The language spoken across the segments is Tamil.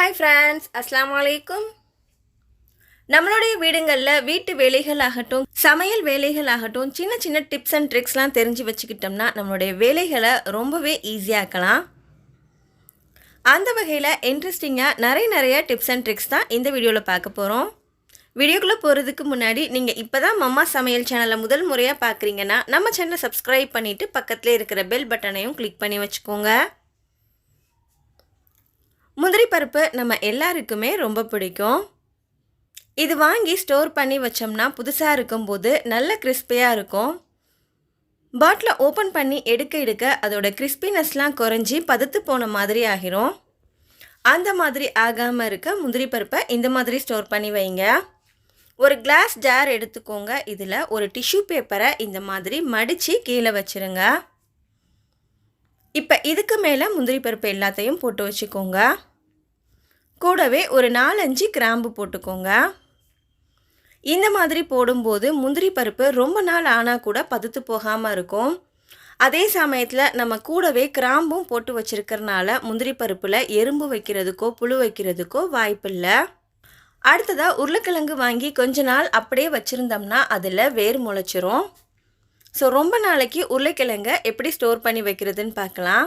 ஹாய் ஃப்ரெண்ட்ஸ் அஸ்லாம் வலைக்கும் நம்மளுடைய வீடுங்களில் வீட்டு வேலைகள் ஆகட்டும் சமையல் வேலைகள் ஆகட்டும் சின்ன சின்ன டிப்ஸ் அண்ட் ட்ரிக்ஸ்லாம் தெரிஞ்சு வச்சுக்கிட்டோம்னா நம்மளுடைய வேலைகளை ரொம்பவே ஈஸியாக்கலாம் அந்த வகையில் இன்ட்ரெஸ்டிங்காக நிறைய நிறைய டிப்ஸ் அண்ட் ட்ரிக்ஸ் தான் இந்த வீடியோவில் பார்க்க போகிறோம் வீடியோக்குள்ளே போகிறதுக்கு முன்னாடி நீங்கள் இப்போ தான் மம்மா சமையல் சேனலை முதல் முறையாக பார்க்குறீங்கன்னா நம்ம சேனலை சப்ஸ்கிரைப் பண்ணிவிட்டு பக்கத்தில் இருக்கிற பெல் பட்டனையும் கிளிக் பண்ணி வச்சுக்கோங்க. முந்திரி பருப்பு நம்ம எல்லாருக்குமே ரொம்ப பிடிக்கும். இது வாங்கி ஸ்டோர் பண்ணி வச்சோம்னா புதுசாக இருக்கும்போது நல்ல கிறிஸ்பியாக இருக்கும். பாட்டிலை ஓப்பன் பண்ணி எடுக்க எடுக்க அதோட கிறிஸ்பினஸ்லாம் குறைஞ்சி பதுத்து போன மாதிரி ஆகிரும். அந்த மாதிரி ஆகாமல் இருக்க முந்திரி பருப்பை இந்த மாதிரி ஸ்டோர் பண்ணி வைங்க. ஒரு கிளாஸ் ஜார் எடுத்துக்கோங்க. இதில் ஒரு டிஷ்யூ பேப்பரை இந்த மாதிரி மடித்து கீழே வச்சுருங்க. இப்போ இதுக்கு மேலே முந்திரி பருப்பு எல்லாத்தையும் போட்டு வச்சுக்கோங்க. கூடவே ஒரு நாலஞ்சு கிராம்பு போட்டுக்கோங்க. இந்த மாதிரி போடும்போது முந்திரி பருப்பு ரொம்ப நாள் ஆனால் கூட பதுத்து போகாமல் இருக்கும். அதே சமயத்தில் நம்ம கூடவே கிராம்பும் போட்டு வச்சுருக்கறனால முந்திரி பருப்பில் எறும்பு வைக்கிறதுக்கோ புழு வைக்கிறதுக்கோ வாய்ப்பில்லை. அடுத்ததாக உருளைக்கிழங்கு வாங்கி கொஞ்ச நாள் அப்படியே வச்சுருந்தோம்னா அதில் வேர் முளைச்சிரும். ஸோ ரொம்ப நாளைக்கு உருளைக்கிழங்கை எப்படி ஸ்டோர் பண்ணி வைக்கிறதுன்னு பார்க்கலாம்.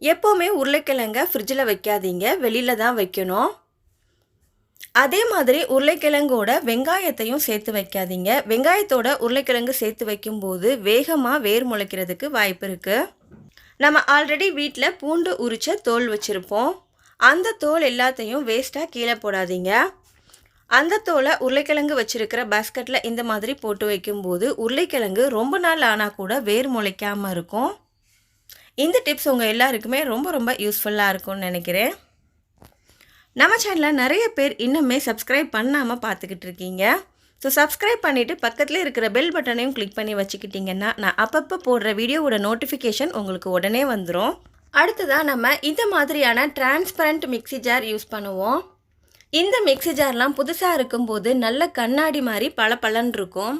எப்போவுமே உருளைக்கிழங்க ஃப்ரிட்ஜில் வைக்காதீங்க. வெளியில் தான் வைக்கணும். அதே மாதிரி உருளைக்கிழங்கோட வெங்காயத்தையும் சேர்த்து வைக்காதீங்க. வெங்காயத்தோட உருளைக்கிழங்கு சேர்த்து வைக்கும்போது வேகமாக வேர் முளைக்கிறதுக்கு வாய்ப்பு இருக்குது நம்ம ஆல்ரெடி வீட்டில் பூண்டு உரிச்ச தோல் வச்சுருப்போம். அந்த தோல் எல்லாத்தையும் வேஸ்ட்டாக கீழே போடாதீங்க. அந்த தோலை உருளைக்கிழங்கு வச்சுருக்கிற பாஸ்கெட்டில் இந்த மாதிரி போட்டு வைக்கும்போது உருளைக்கிழங்கு ரொம்ப நாள் ஆனால் கூட வேர் முளைக்காமல் இருக்கும். இந்த டிப்ஸ் உங்கள் எல்லாருக்குமே ரொம்ப ரொம்ப யூஸ்ஃபுல்லாக இருக்கும்னு நினைக்கிறேன். நம்ம சேனலில் நிறைய பேர் இன்னுமே சப்ஸ்கிரைப் பண்ணாமல் பார்த்துக்கிட்டு இருக்கீங்க. ஸோ சப்ஸ்கிரைப் பண்ணிவிட்டு பக்கத்தில் இருக்கிற பெல் பட்டனையும் கிளிக் பண்ணி வச்சுக்கிட்டிங்கன்னா நான் அப்பப்போ போடுற வீடியோவோட நோட்டிஃபிகேஷன் உங்களுக்கு உடனே வந்துடும் அடுத்ததாக நம்ம இந்த மாதிரியான டிரான்ஸ்பரண்ட் மிக்ஸி ஜார் யூஸ் பண்ணுவோம். இந்த மிக்ஸி ஜார்லாம் புதுசாக இருக்கும்போது நல்ல கண்ணாடி மாதிரி பளபளன்னு இருக்கும்.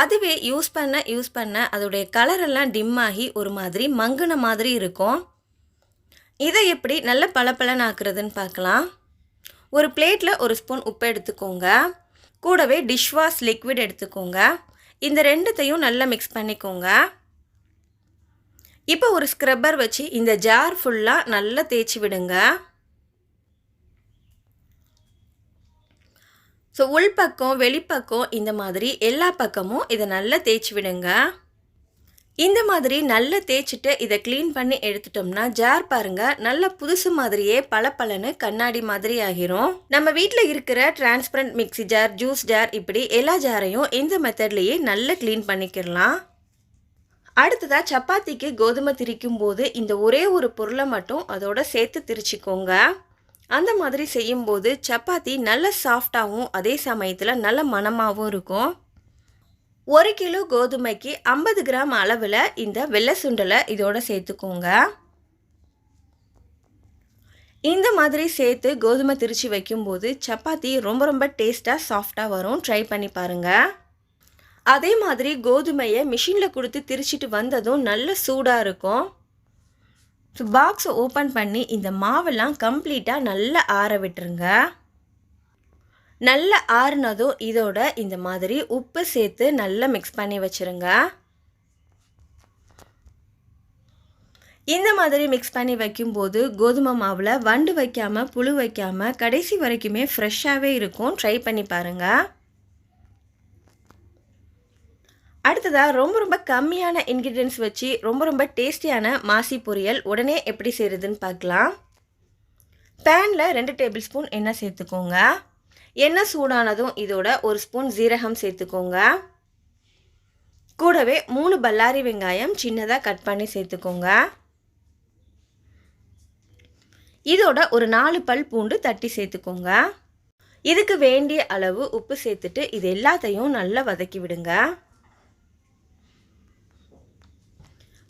அதுவே யூஸ் பண்ண யூஸ் பண்ண அதோடைய கலரெல்லாம் டிம் ஆகி ஒரு மாதிரி மங்குன மாதிரி இருக்கும். இதை எப்படி நல்ல பளபளன்னு ஆக்குறதுன்னு பார்க்கலாம். ஒரு பிளேட்டில் ஒரு ஸ்பூன் உப்பு எடுத்துக்கோங்க. கூடவே டிஷ்வாஷ் லிக்விட் எடுத்துக்கோங்க. இந்த ரெண்டுத்தையும் நல்லா மிக்ஸ் பண்ணிக்கோங்க. இப்போ ஒரு ஸ்க்ரப்பர் வச்சு இந்த ஜார் ஃபுல்லாக நல்லா தேய்ச்சி விடுங்க. ஸோ உள்பக்கம் வெளிப்பக்கம் இந்த மாதிரி எல்லா பக்கமும் இதை நல்லா தேய்ச்சி விடுங்க. இந்த மாதிரி நல்லா தேய்ச்சிட்டு இதை க்ளீன் பண்ணி எடுத்துட்டோம்னா ஜார் பாருங்க நல்ல புதுசு மாதிரியே பல பலன்னு கண்ணாடி மாதிரி ஆகிரும். நம்ம வீட்டில் இருக்கிற transparent mixie jar juice jar இப்படி எல்லா ஜாரையும் இந்த மெத்தட்லேயே நல்லா க்ளீன் பண்ணிக்கிடலாம். அடுத்ததாக சப்பாத்திக்கு கோதுமை திரிக்கும் போது இந்த ஒரே ஒரு பொருளை மட்டும் அதோட சேர்த்து திரிச்சிக்கோங்க. அந்த மாதிரி செய்யும்போது சப்பாத்தி நல்ல சாஃப்டாகவும் அதே சமயத்தில் நல்ல மணமாகவும் இருக்கும். ஒரு கிலோ கோதுமைக்கு ஐம்பது கிராம் அளவில் இந்த வெள்ளை சுண்டலை இதோடு சேர்த்துக்கோங்க. இந்த மாதிரி சேர்த்து கோதுமை திரிச்சு வைக்கும்போது சப்பாத்தி ரொம்ப ரொம்ப டேஸ்ட்டாக சாஃப்டாக வரும். ட்ரை பண்ணி பாருங்கள் அதே மாதிரி கோதுமையை மிஷினில் கொடுத்து திரிச்சிட்டு வந்ததும் நல்ல சூடாக இருக்கும். ஸோ பாக்ஸை ஓப்பன் பண்ணி இந்த மாவெல்லாம் கம்ப்ளீட்டாக நல்லா ஆற விட்டுருங்க. நல்லா ஆறுனதும் இதோட இந்த மாதிரி உப்பு சேர்த்து நல்லா மிக்ஸ் பண்ணி வச்சுருங்க. இந்த மாதிரி மிக்ஸ் பண்ணி வைக்கும்போது கோதுமை மாவில் வண்டு வைக்காமல் புழு வைக்காமல் கடைசி வரைக்குமே ஃப்ரெஷ்ஷாகவே இருக்கும். ட்ரை பண்ணி பாருங்கள் அடுத்ததாக ரொம்ப ரொம்ப கம்மியான இன்க்ரீடியன்ஸ் வச்சு ரொம்ப ரொம்ப டேஸ்டியான மாசி பொரியல். உடனே எப்படி செய்கிறதுன்னு பார்க்கலாம். பேனில் ரெண்டு டேபிள் ஸ்பூன் எண்ணெய் சேர்த்துக்கோங்க. எண்ணெய் சூடானதும் இதோட ஒரு ஸ்பூன் ஜீரகம் சேர்த்துக்கோங்க. கூடவே மூணு பல்லாரி வெங்காயம் சின்னதாக கட் பண்ணி சேர்த்துக்கோங்க. இதோட ஒரு நாலு பல் பூண்டு தட்டி சேர்த்துக்கோங்க. இதுக்கு வேண்டிய அளவு உப்பு சேர்த்துட்டு இது எல்லாத்தையும் நல்லா வதக்கி விடுங்க.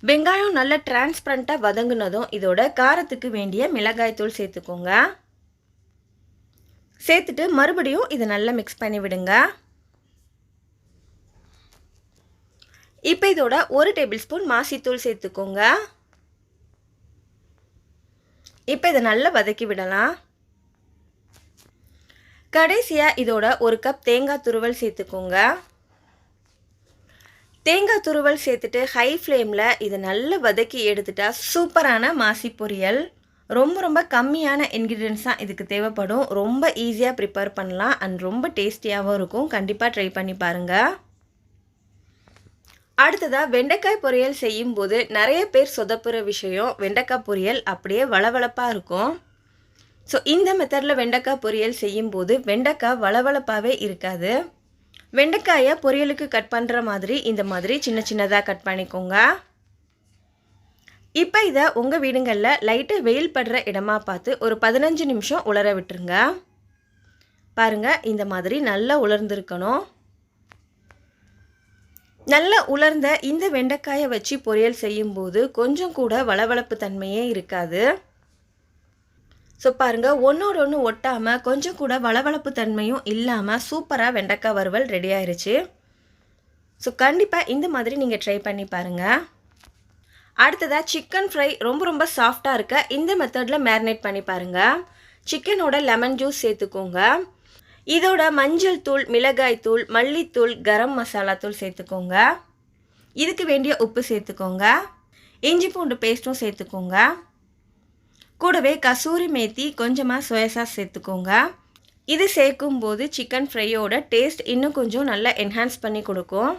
வெங்காயம் நல்லா டிரான்ஸ்பரண்ட்டாக வதங்கினதும் இதோட காரத்துக்கு வேண்டிய மிளகாய்த்தூள் சேர்த்துக்கோங்க. சேர்த்துட்டு மறுபடியும் இதை நல்லா மிக்ஸ் பண்ணி விடுங்க இப்போ இதோட ஒரு டேபிள் ஸ்பூன் மாசித்தூள் சேர்த்துக்கோங்க. இப்போ இதை நல்லா வதக்கி விடலாம். கடைசியாக இதோட ஒரு கப் தேங்காய் துருவல் சேர்த்துக்கோங்க. தேங்காய் துருவல் சேர்த்துட்டு ஹை ஃப்ளேமில் இதை நல்லா வதக்கி எடுத்துட்டா சூப்பரான மாசி பொரியல். ரொம்ப ரொம்ப கம்மியான இன்க்ரீடியன்ஸ் தான் இதுக்கு தேவைப்படும். ரொம்ப ஈஸியாக ப்ரிப்பேர் பண்ணலாம். அண்ட் ரொம்ப டேஸ்டியாகவும் இருக்கும். கண்டிப்பாக ட்ரை பண்ணி பாருங்கள் அடுத்ததாக வெண்டைக்காய் பொரியல் செய்யும்போது நிறைய பேர் சொதப்புற விஷயம் வெண்டைக்காய் பொரியல் அப்படியே வளவளப்பாக இருக்கும். ஸோ இந்த மெத்தடில் வெண்டைக்காய் பொரியல் செய்யும்போது வெண்டைக்காய் வளவளப்பாகவே இருக்காது. வெண்டைக்காயை பொரியலுக்கு கட் பண்ணுற மாதிரி இந்த மாதிரி சின்ன சின்னதாக கட் பண்ணிக்கோங்க. இப்போ இதை உங்கள் வீடுங்களில் லைட்டாக வெயில் படுற இடமா பார்த்து ஒரு பதினஞ்சு நிமிஷம் உலர விட்டுருங்க. பாருங்கள் இந்த மாதிரி நல்லா உலர்ந்துருக்கணும். நல்லா உலர்ந்த இந்த வெண்டைக்காயை வச்சு பொரியல் செய்யும்போது கொஞ்சம் கூட வளவளப்பு தன்மையே இருக்காது. ஸோ பாருங்கள் ஒன்றோட ஒன்று ஒட்டாமல் கொஞ்சம் கூட வளவளப்பு தன்மையும் இல்லாமல் சூப்பராக வெண்டைக்காய் வறுவல் ரெடி ஆயிடுச்சு ஸோ கண்டிப்பாக இந்த மாதிரி நீங்கள் ட்ரை பண்ணி பாருங்கள் அடுத்ததாக சிக்கன் ஃப்ரை ரொம்ப ரொம்ப சாஃப்டாக இருக்க இந்த மெத்தடில் மேரினேட் பண்ணி பாருங்கள் சிக்கனோட லெமன் ஜூஸ் சேர்த்துக்கோங்க. இதோட மஞ்சள் தூள் மிளகாய் தூள் மல்லித்தூள் கரம் மசாலா தூள் சேர்த்துக்கோங்க. இதுக்கு வேண்டிய உப்பு சேர்த்துக்கோங்க. இஞ்சி பூண்டு பேஸ்ட்டும் சேர்த்துக்கோங்க. கூடவே கசூரி மேத்தி கொஞ்சமாக சோயா சாஸ் சேர்த்துக்கோங்க. இது சேர்க்கும்போது சிக்கன் ஃப்ரையோட டேஸ்ட் இன்னும் கொஞ்சம் நல்லா என்ஹான்ஸ் பண்ணி கொடுக்கும்.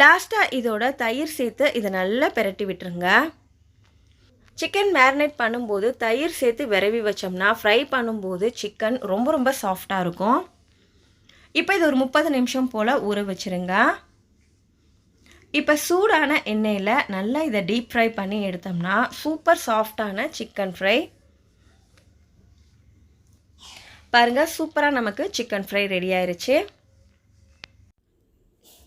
லாஸ்ட்டாக இதோட தயிர் சேர்த்து இதை நல்லா பெரட்டி விட்டுருங்க. சிக்கன் மேரினேட் பண்ணும்போது தயிர் சேர்த்து விரவி வச்சோம்னா ஃப்ரை பண்ணும்போது சிக்கன் ரொம்ப ரொம்ப சாஃப்டாக இருக்கும். இப்போ இது ஒரு முப்பது நிமிஷம் போல் ஊற வச்சுருங்க. இப்போ சூடான எண்ணெயில் நல்லா இதை டீப் ஃப்ரை பண்ணி எடுத்தோம்னா சூப்பர் சாஃப்டான சிக்கன் ஃப்ரை பாருங்கள் சூப்பராக நமக்கு சிக்கன் ஃப்ரை ரெடி ஆயிடுச்சு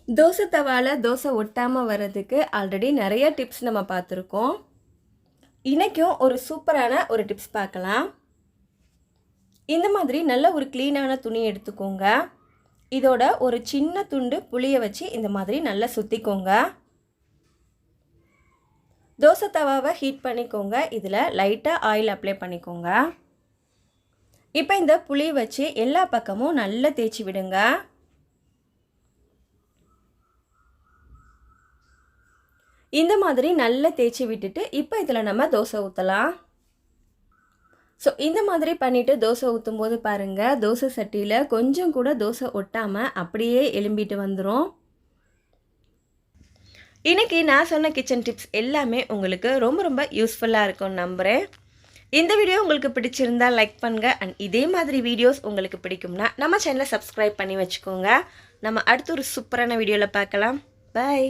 தோசை தவாவில் தோசை ஒட்டாமல் வர்றதுக்கு ஆல்ரெடி நிறைய டிப்ஸ் நம்ம பார்த்துருக்கோம். இன்றைக்கும் ஒரு சூப்பரான ஒரு டிப்ஸ் பார்க்கலாம். இந்த மாதிரி நல்ல ஒரு க்ளீனான துணி எடுத்துக்கோங்க. இதோட ஒரு சின்ன துண்டு புளியை வச்சு இந்த மாதிரி நல்லா சுற்றிக்கோங்க தோசை தவாவை ஹீட் பண்ணிக்கோங்க. இதில் லைட்டாக ஆயில் அப்ளை பண்ணிக்கோங்க. இப்போ இந்த புளி வச்சு எல்லா பக்கமும் நல்லா தேய்ச்சி விடுங்க. இந்த மாதிரி நல்லா தேய்ச்சி விட்டுட்டு இப்போ இதில் நம்ம தோசை ஊற்றலாம் ஸோ இந்த மாதிரி பண்ணிவிட்டு தோசை ஊற்றும் போது பாருங்கள் தோசை சட்டியில் கொஞ்சம் கூட தோசை ஒட்டாமல் அப்படியே எலும்பிட்டு வந்துடும் இன்றைக்கி நான் சொன்ன கிச்சன் டிப்ஸ் எல்லாமே உங்களுக்கு ரொம்ப ரொம்ப யூஸ்ஃபுல்லாக இருக்கும்னு நம்புகிறேன் இந்த வீடியோ உங்களுக்கு பிடிச்சிருந்தா லைக் பண்ணுங்கள் அண்ட் இதே மாதிரி வீடியோஸ் உங்களுக்கு பிடிக்கும்னா நம்ம சேனலை சப்ஸ்கிரைப் பண்ணி வச்சுக்கோங்க. நம்ம அடுத்த ஒரு சூப்பரான வீடியோவில் பார்க்கலாம். பாய்